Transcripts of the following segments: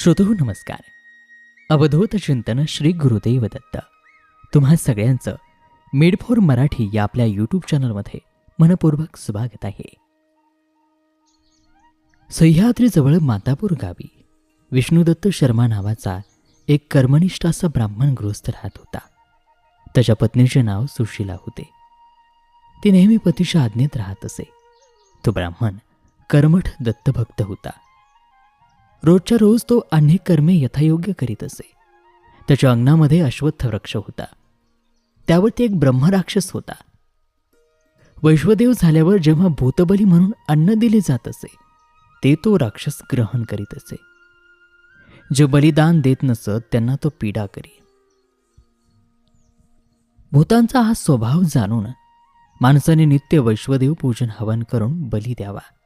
श्रोतो नमस्कार. अवधूत चिंतन श्री गुरुदेव दत्त. तुम्हा सगळ्यांचं मेड फॉर मराठी या आपल्या यूट्यूब चॅनलमध्ये मनपूर्वक स्वागत आहे. सह्याद्रीजवळ मातापूर गावी विष्णुदत्त शर्मा नावाचा एक कर्मनिष्ठ असा ब्राह्मण गृहस्थ राहत होता. त्याच्या पत्नीचे नाव सुशीला होते. ती नेहमी पतीच्या आज्ञेत राहत असे. तो ब्राह्मण कर्मठ दत्तभक्त होता. रोजच्या रोज तो अनेक कर्मे यथायोग्य करीत असे. त्याच्या अंगणामध्ये अश्वत्थ वृक्ष होता. त्यावरती एक ब्रह्मराक्षस होता. वैश्वदेव झाल्यावर जेव्हा भूतबली म्हणून अन्न दिले जात असे ते तो राक्षस ग्रहण करीत असे. जे बलिदान देत नसत त्यांना तो पीडा करी. भूतांचा हा स्वभाव जाणून माणसाने नित्य वैश्वदेव पूजन हवन करून बली द्यावा.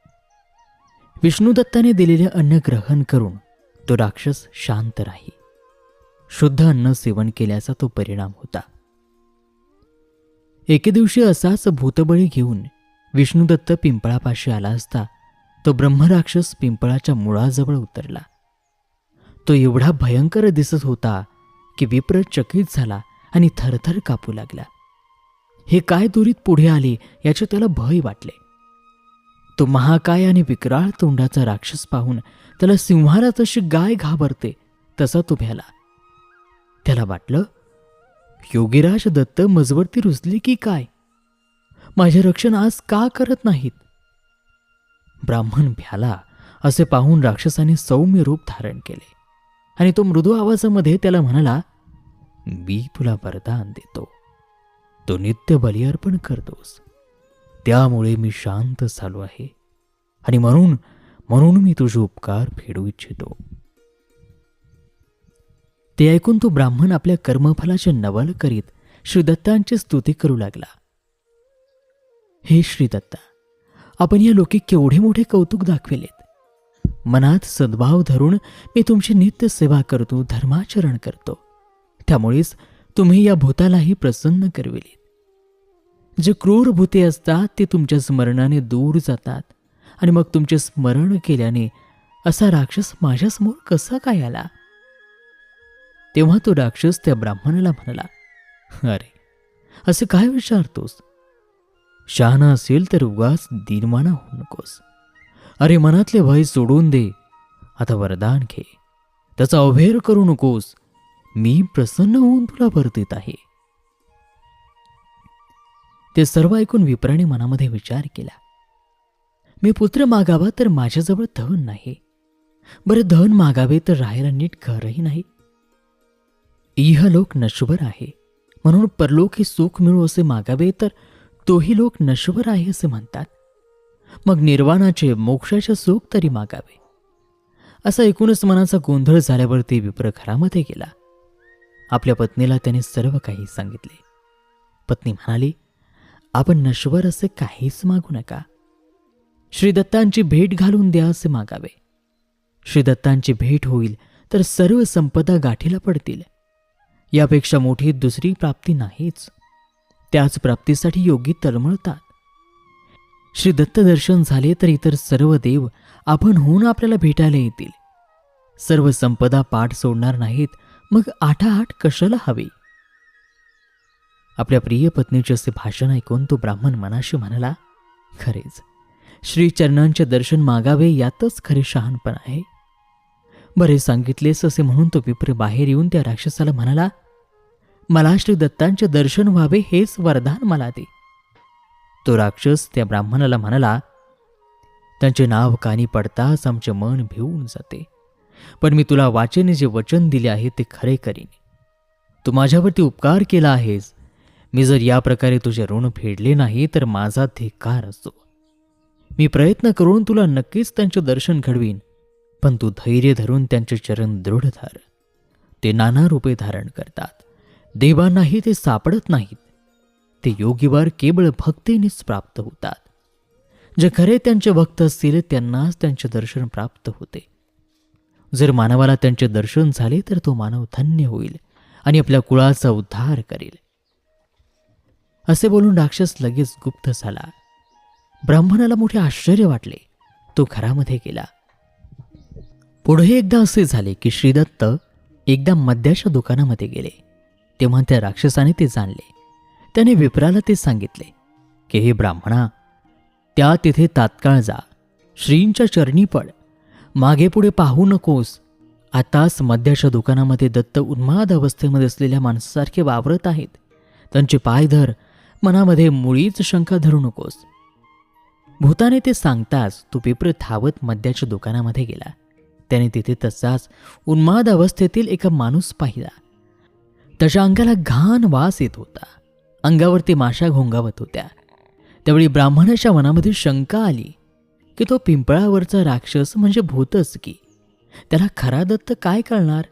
विष्णुदत्ताने दिलेले अन्न ग्रहण करून तो राक्षस शांत राही. शुद्ध अन्न सेवन केल्याचा तो परिणाम होता. एके दिवशी असाच भूतबळी घेऊन विष्णुदत्त पिंपळापाशी आला असता तो ब्रह्मराक्षस पिंपळाच्या मुळाजवळ उतरला. तो एवढा भयंकर दिसत होता की विप्र चकित झाला आणि थरथर कापू लागला. हे काय दुरीत पुढे आले याचे त्याला भय वाटले. तो महाकाय आणि विकराळ तोंडाचा राक्षस पाहून त्याला सिंहाला तशी गाय घाबरते तसा तो भ्याला. त्याला वाटलं योगीराज दत्त मजवरती रुजली की काय? माझे रक्षण आज का करत नाहीत? ब्राह्मण भ्याला असे पाहून राक्षसाने सौम्य रूप धारण केले. आणि तो मृदू आवाजामध्ये त्याला म्हणाला मी तुला वरदान देतो. तो नित्य बलिअर्पण करतोस. त्यामुळे मी शांत झालो आहे. आणि म्हणून म्हणून मी तुझे उपकार फेडू इच्छितो. ते ऐकून तो ब्राह्मण आपल्या कर्मफलाचे नवल करीत श्रीदत्तांची स्तुती करू लागला. हे श्रीदत्ता आपण या लोके केवढे मोठे कौतुक दाखविलेत. मनात सद्भाव धरून मी तुमची नित्य सेवा करतो धर्माचरण करतो. त्यामुळेच तुम्ही या भूतालाही प्रसन्न करविलेत. जे क्रूर भूते असतात ते तुमच्या स्मरणाने दूर जातात. आणि मग तुमचे स्मरण केल्याने असा राक्षस माझ्यासमोर कसा काय आला? तेव्हा तो राक्षस त्या ब्राह्मणाला म्हणाला अरे असे काय विचारतोस? शहाणा असेल तर उगाच दिनमाना होऊ नकोस. अरे मनातले भय सोडून दे. आता वरदान घे. त्याचा अभेर करू नकोस. मी प्रसन्न होऊन तुला परतीत आहे. ते सर्व ऐकून विप्राने मनामध्ये विचार केला. मी पुत्र मागावा तर माझ्याजवळ धन नाही. बरं धन मागावे तर राहायला नीट घरही नाही. इहलोक नश्वर आहे. म्हणून परलोक हे सुख मिळू असे मागावे तर तोही लोक नश्वर आहे असे म्हणतात. मग निर्वाणाचे मोक्षाचे सुख तरी मागावे. असा एकूणच मनाचा गोंधळ झाल्यावर ते विप्र घरामध्ये गेला. आपल्या पत्नीला त्याने सर्व काही सांगितले. पत्नी म्हणाली आपण नश्वर असे काहीच मागू नका. श्रीदत्तांची भेट घालून द्या असे मागावे. श्रीदत्तांची भेट होईल तर सर्व संपदा गाठीला पडतील. यापेक्षा मोठी दुसरी प्राप्ती नाहीच. त्याच प्राप्तीसाठी योगी तळमळतात श्री दत्त दर्शन झाले तर इतर सर्व देव आपण होऊन आपल्याला भेटायला येतील. सर्व संपदा पाठ सोडणार नाहीत मग आठाआठ कशाला हवी? आपल्या प्रिय पत्नीचे असे भाषण ऐकून तो ब्राह्मण मनाशी म्हणाला खरेच श्रीचरणांचे दर्शन मागावे यातच खरे शहाणपण आहे. बरे सांगितलेस असे म्हणून तो विप्र बाहेर येऊन त्या राक्षसाला म्हणाला मला श्री दत्तांचे दर्शन व्हावे हेच वरदान मला दे. तो राक्षस त्या ब्राह्मणाला म्हणाला त्यांचे नाव कानी पडताच आमचे मन भिवून जाते. पण मी तुला वाचेने जे वचन दिले आहे ते खरे करीन. तू माझ्यावरती उपकार केला आहेस. मी जर या प्रकारे तुझे ऋण फेडले नाही तर माझा धिक्कार असतो मी प्रयत्न करून तुला नक्कीच त्यांचे दर्शन घडवीन पण तू धैर्य धरून त्यांचे चरण दृढ धर. ते नाना रूपे धारण करतात. देवांनाही ते सापडत नाहीत. ते योगीवर केवळ भक्तीनेच प्राप्त होतात. जे खरे त्यांचे भक्त असतील त्यांनाच त्यांचे दर्शन प्राप्त होते. जर मानवाला त्यांचे दर्शन झाले तर तो मानव धन्य होईल आणि आपल्या कुळाचा उद्धार करेल. असे बोलून राक्षस लगेच गुप्त झाला. ब्राह्मणाला मोठे आश्चर्य वाटले. तो घरामध्ये गेला. पुढे एकदा असे झाले की श्रीदत्त एकदा मद्याच्या दुकानामध्ये गेले. तेव्हा त्या राक्षसाने ते जाणले. त्याने विप्राला ते सांगितले की हे ब्राह्मणा त्या तिथे तात्काळ जा. श्रींच्या चरणी पड. मागे पुढे पाहू नकोस. आताच मद्याच्या दुकानामध्ये दत्त उन्माद अवस्थेमध्ये असलेल्या माणसासारखे वावरत आहेत. त्यांचे पाय धर. मनामध्ये मुळीच शंका धरू नकोस. भूताने ते सांगताच तो पिप्र थावत मद्याच्या दुकानामध्ये गेला. त्याने तिथे तसाच उन्माद अवस्थेतील एका माणूस पाहिला. त्याच्या अंगाला घाण वास येत होता. अंगावरती माशा घोंगावत होत्या. त्यावेळी ब्राह्मणाच्या मनामध्ये शंका आली की तो पिंपळावरचा राक्षस म्हणजे भूतच की? त्याला खरा दत्त काय कळणार?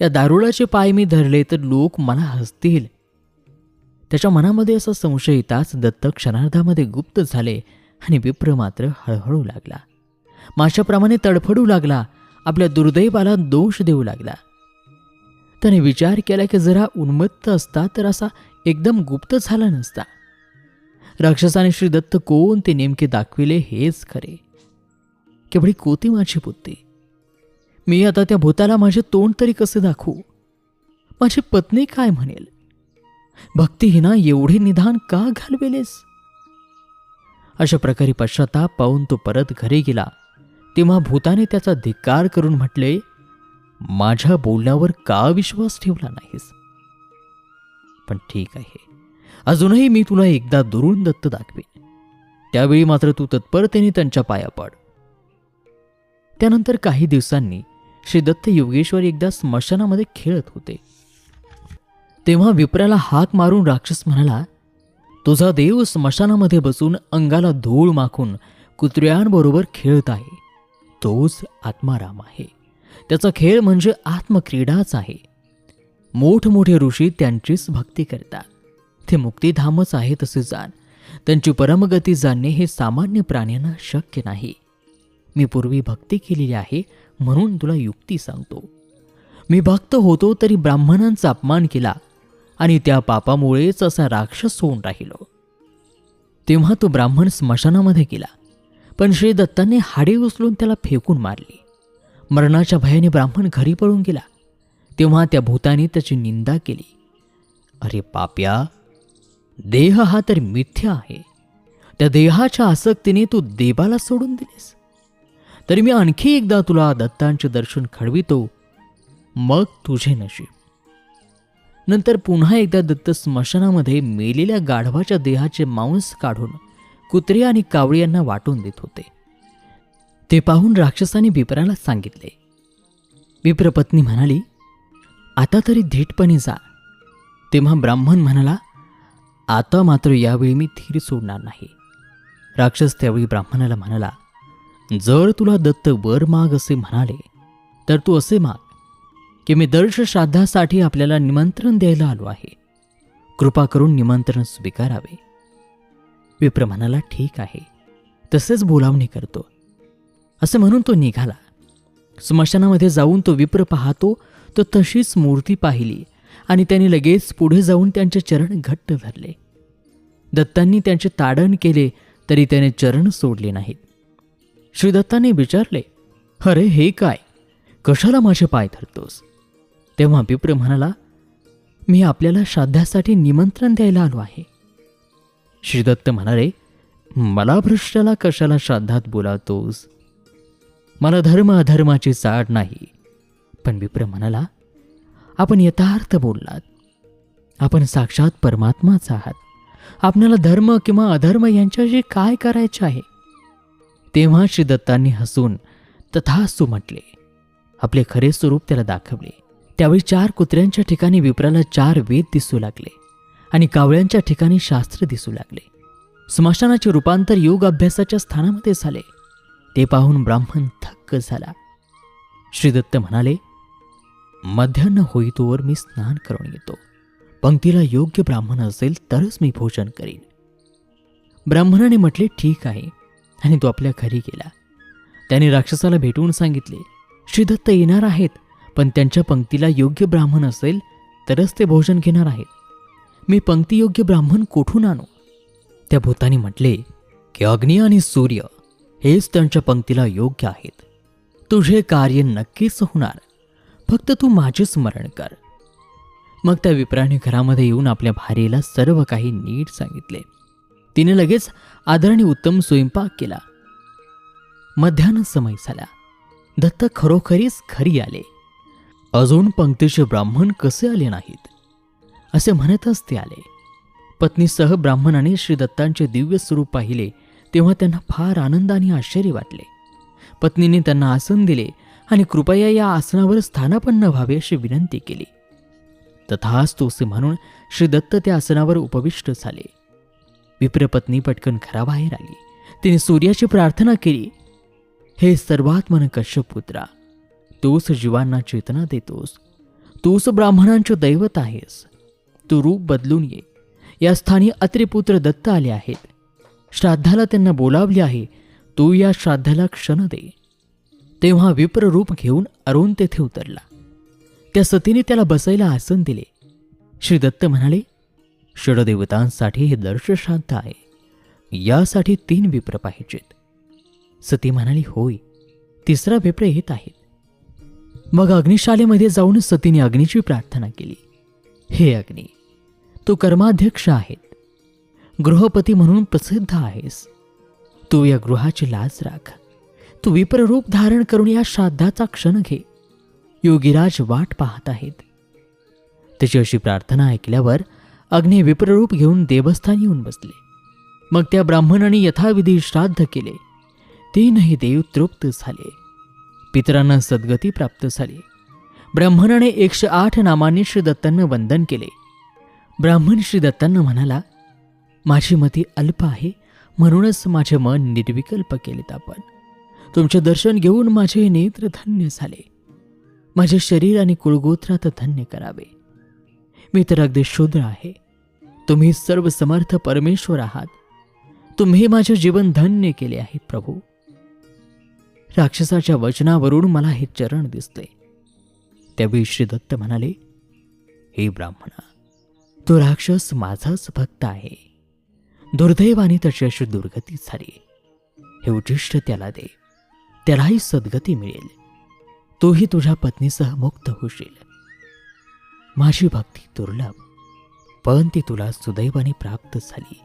या दारुडाचे पाय मी धरले तर लोक मला हसतील. त्याच्या मनामध्ये असा संशय येताच दत्त क्षणार्धामध्ये गुप्त झाले आणि विप्र मात्र हळहळू लागला. माशाप्रमाणे तडफडू लागला. आपल्या दुर्दैवाला दोष देऊ लागला. त्याने विचार केला की जरा उन्मत्त असता तर असा एकदम गुप्त झाला नसता. राक्षसाने श्री दत्त कोण ते नेमके दाखविले हेच खरे. केवढी कोती माझी बुद्धी. मी आता त्या भूताला माझे तोंड तरी कसे दाखवू? माझी पत्नी काय म्हणेल? भक्तिहीना एवढे निधान का घालवेलेस? अशा प्रकारे पश्चाताप पाहून तो परत घरी गेला. तेव्हा भूताने त्याचा धिक्कार करून म्हटले माझ्या बोलण्यावर का विश्वास ठेवला नाहीस? पण ठीक आहे. अजूनही मी तुला एकदा दुरून दत्त दाखवेन. त्यावेळी मात्र तू तत्परतेने त्यांच्या पाया पड. त्यानंतर काही दिवसांनी श्री दत्त योगेश्वर एकदा स्मशानामध्ये खेळत होते. तेव्हा विप्राला हाक मारून राक्षस म्हणाला तुझा देव स्मशानामध्ये बसून अंगाला धूळ माखून कुत्र्यांबरोबर खेळत आहे. तोच आत्माराम आहे. त्याचा खेळ म्हणजे आत्मक्रीडाच आहे. मोठमोठे ऋषी त्यांचीच भक्ती करतात. ते मुक्तिधामच आहे तसे जाण. त्यांची परमगती जाणणे हे सामान्य प्राण्यांना शक्य नाही. मी पूर्वी भक्ती केलेली आहे म्हणून तुला युक्ती सांगतो. मी भक्त होतो तरी ब्राह्मणांचा अपमान केला. आणि त्या पापामुळेच असा राक्षस होऊन राहिलो. तेव्हा तो ब्राह्मण स्मशानामध्ये गेला. पण श्री दत्तांनी हाडे उचलून त्याला फेकून मारली. मरणाच्या भयाने ब्राह्मण घरी पळून गेला. तेव्हा त्या भूताने त्याची निंदा केली. अरे पाप्या देह हा तर मिथ्या आहे. त्या देहाच्या आसक्तीने तू देवाला सोडून दिलेस. तरी मी आणखी एकदा तुला दत्तांचे दर्शन घडवितो. मग तुझे नशीब. नंतर पुन्हा एकदा दत्त स्मशानामध्ये मेलेल्या गाढवाच्या देहाचे मांस काढून कुत्रे आणि कावळी यांना वाटून देत होते. ते पाहून राक्षसाने विप्राला सांगितले. विप्रपत्नी म्हणाली आता तरी धीटपणे जा. तेव्हा ब्राह्मण म्हणाला आता मात्र यावेळी मी धीर सोडणार नाही. राक्षस त्यावेळी ब्राह्मणाला म्हणाला जर तुला दत्त वर माग असे म्हणाले तर तू असे माग. की मी दर्श श्राद्धासाठी आपल्याला निमंत्रण द्यायला आलो आहे. कृपा करून निमंत्रण स्वीकारावे. विप्र म्हणाला ठीक आहे. तसेच बोलावणी करतो. असे म्हणून तो निघाला. स्मशानामध्ये जाऊन तो विप्र पाहतो तो तशीच मूर्ती पाहिली आणि त्याने लगेच पुढे जाऊन त्यांचे चरण घट्ट धरले. दत्तांनी त्यांचे ताडण केले तरी त्याने चरण सोडले नाहीत. श्रीदत्ताने विचारले अरे हे काय? कशाला माझे पाय धरतोस? तेव्हा विप्र म्हणाला मी आपल्याला श्राद्धासाठी निमंत्रण द्यायला आलो आहे. श्रीदत्त म्हणाले मला भ्रष्टाला कशाला श्राद्धात बोलावतोस? मला धर्म अधर्माची चाड नाही. पण विप्र म्हणाला आपण यथार्थ बोललात. आपण साक्षात परमात्माच आहात. आपल्याला धर्म किंवा अधर्म यांच्याशी काय करायचे आहे? तेव्हा श्रीदत्तांनी हसून तथास्तू म्हटले आपले खरे स्वरूप त्याला दाखवले. त्यावेळी चार कुत्र्यांच्या ठिकाणी विप्राला चार वेद दिसू लागले आणि कावळ्यांच्या ठिकाणी शास्त्र दिसू लागले. स्मशानाचे रूपांतर योग अभ्यासाच्या स्थानामध्ये झाले. ते पाहून ब्राह्मण थक्क झाला. श्रीदत्त म्हणाले मध्यान्ह होईतोवर मी स्नान करून येतो. पंक्तीला योग्य ब्राह्मण असेल तरच मी भोजन करीन. ब्राह्मणाने म्हटले ठीक आहे. आणि तो आपल्या घरी गेला. त्याने राक्षसाला भेटवून सांगितले श्रीदत्त येणार आहेत. पण त्यांच्या पंक्तीला योग्य ब्राह्मण असेल तरच ते भोजन घेणार आहेत. मी पंक्तियोग्य ब्राह्मण कोठून आणू? त्या भूतानी म्हटले की अग्नी आणि सूर्य हेच त्यांच्या पंक्तीला योग्य आहेत. तुझे कार्य नक्कीच होणार. फक्त तू माझे स्मरण कर. मग त्या विप्राने घरामध्ये येऊन आपल्या भारीला सर्व काही नीट सांगितले. तिने लगेच आदराने उत्तम स्वयंपाक केला. मध्यान्ह समय झाला. दत्त खरोखरीच घरी आले. अजून पंक्तीचे ब्राह्मण कसे आले नाहीत? असे म्हणतच ते आले. पत्नीसह ब्राह्मणाने श्री दत्तांचे दिव्य स्वरूप पाहिले तेव्हा त्यांना फार आनंद आणि आश्चर्य वाटले. पत्नीने त्यांना आसन दिले आणि कृपया या आसनावर स्थानापन्न व्हावे अशी विनंती केली. तथास्तु असे म्हणून श्री दत्त त्या आसनावर उपविष्ट झाले. विप्रपत्नी पटकन घराबाहेर आली. तिने सूर्याची प्रार्थना केली. हे सर्वात मन कश्यपुत्रा तूच जीवांना चेतना देतोस. तूच ब्राह्मणांचे दैवत आहेस. तू रूप बदलून ये. या स्थानी अत्रिपुत्र दत्त आले आहेत. श्राद्धाला त्यांना बोलावले आहे. तू या श्राद्धाला क्षण दे. तेव्हा विप्र रूप घेऊन अरुण तेथे उतरला. त्या सतीने त्याला बसायला आसन दिले. श्री दत्त म्हणाले षडदेवतांसाठी हे दर्श श्राद्ध आहे. यासाठी तीन विप्र पाहिजेत. सती म्हणाली होय. तिसरा विप्र येत आहेत मग अग्निशालेमध्ये जाऊन सतीने अग्नीची प्रार्थना केली. हे अग्नी तू कर्माध्यक्ष आहेत. गृहपती म्हणून प्रसिद्ध आहेस. तू या गृहाची लाज राख. तू विप्ररूप धारण करून या श्राद्धाचा क्षण घे. योगीराज वाट पाहत आहेत. त्याची अशी प्रार्थना ऐकल्यावर अग्नी विप्ररूप घेऊन देवस्थान येऊन बसले. मग त्या ब्राह्मणाने यथाविधी श्राद्ध केले. तीनही देव तृप्त झाले. पितरांना सद्गती प्राप्त झाली. ब्राह्मणाने एकशे आठ नामाने श्री दत्तांना वंदन केले. ब्राह्मण श्री दत्तांना म्हणाला माझी मती अल्प आहे म्हणूनच माझे मन निर्विकल्प केलेत आपण. तुमचे दर्शन घेऊन माझे नेत्र धन्य झाले. माझे शरीर आणि कुळगोत्रात धन्य करावे. मी तर अगदी शूद्र आहे. तुम्ही सर्व समर्थ परमेश्वर आहात. तुम्ही माझे जीवन धन्य केले आहे प्रभू. राक्षसाच्या वचनावरून मला हे चरण दिसले. त्यावेळी श्रीदत्त म्हणाले हे ब्राह्मणा तो राक्षस माझाच भक्त आहे. दुर्दैवाने त्याची अशी दुर्गती झाली. हे उद्दिष्ट त्याला दे. त्यालाही सद्गती मिळेल. तोही तुझ्या पत्नीसह मुक्त होशील. माझी भक्ती दुर्लभ पण ती तुला सुदैवाने प्राप्त झाली.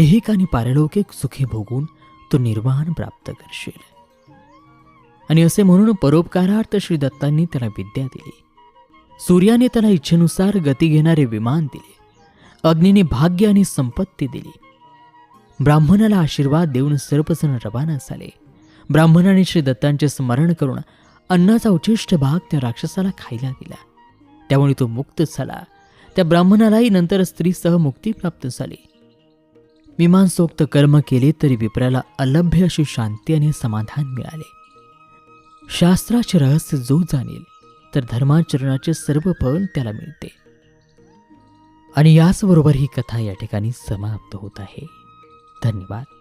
ऐहिक आणि पारलौकिक सुखी भोगून तू निर्वाण प्राप्त करशील. आणि असे म्हणून परोपकारार्थ श्री दत्तांनी त्याला विद्या दिली. सूर्याने त्याला इच्छेनुसार गती घेणारे विमान दिले. अग्नीने भाग्य आणि संपत्ती दिली. ब्राह्मणाला आशीर्वाद देऊन सर्वजण रवाना झाले. ब्राह्मणाने श्री दत्तांचे स्मरण करून अन्नाचा उच्चिष्ट भाग त्या राक्षसाला खायला दिला. त्यामुळे तो मुक्त झाला. त्या ब्राह्मणालाही नंतर स्त्रीसह मुक्ती प्राप्त झाली. विमानसोक्त कर्म केले तरी विप्राला अलभ्य अशी शांती आणि समाधान मिळाले. शास्त्राचे रहस्य जो जाणेल तर धर्माचरणाचे सर्व फळ त्याला मिळते. आणि याचबरोबर ही कथा या ठिकाणी समाप्त होत आहे. धन्यवाद.